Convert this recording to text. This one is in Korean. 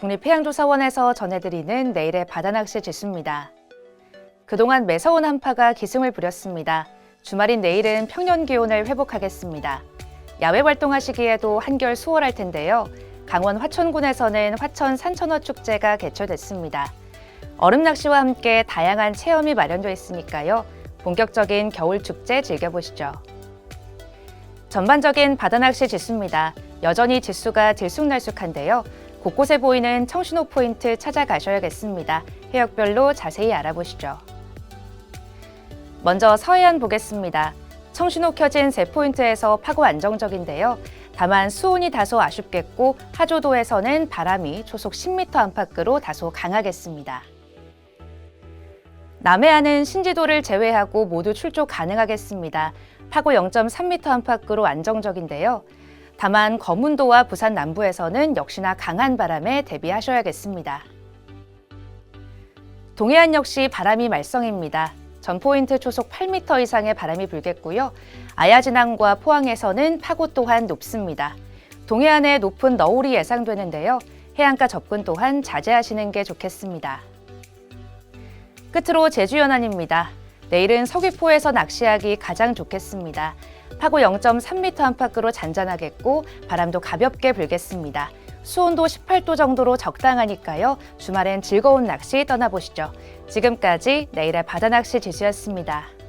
국립해양조사원에서 전해드리는 내일의 바다낚시 지수입니다. 그동안 매서운 한파가 기승을 부렸습니다. 주말인 내일은 평년 기온을 회복하겠습니다. 야외 활동하시기에도 한결 수월할 텐데요. 강원 화천군에서는 화천 산천어 축제가 개최됐습니다. 얼음 낚시와 함께 다양한 체험이 마련되어 있으니까요. 본격적인 겨울 축제 즐겨보시죠. 전반적인 바다낚시 지수입니다. 여전히 지수가 들쑥날쑥한데요. 곳곳에 보이는 청신호 포인트 찾아가셔야겠습니다. 해역별로 자세히 알아보시죠. 먼저 서해안 보겠습니다. 청신호 켜진 세 포인트에서 파고 안정적인데요. 다만 수온이 다소 아쉽겠고 하조도에서는 바람이 초속 10m 안팎으로 다소 강하겠습니다. 남해안은 신지도를 제외하고 모두 출조 가능하겠습니다. 파고 0.3m 안팎으로 안정적인데요. 다만 거문도와 부산 남부에서는 역시나 강한 바람에 대비하셔야겠습니다. 동해안 역시 바람이 말썽입니다. 전 포인트 초속 8m 이상의 바람이 불겠고요. 아야진항과 포항에서는 파고 또한 높습니다. 동해안에 높은 너울이 예상되는데요. 해안가 접근 또한 자제하시는 게 좋겠습니다. 끝으로 제주 연안입니다. 내일은 서귀포에서 낚시하기 가장 좋겠습니다. 파고 0.3m 안팎으로 잔잔하겠고 바람도 가볍게 불겠습니다. 수온도 18도 정도로 적당하니까요. 주말엔 즐거운 낚시 떠나보시죠. 지금까지 내일의 바다 낚시 지수였습니다.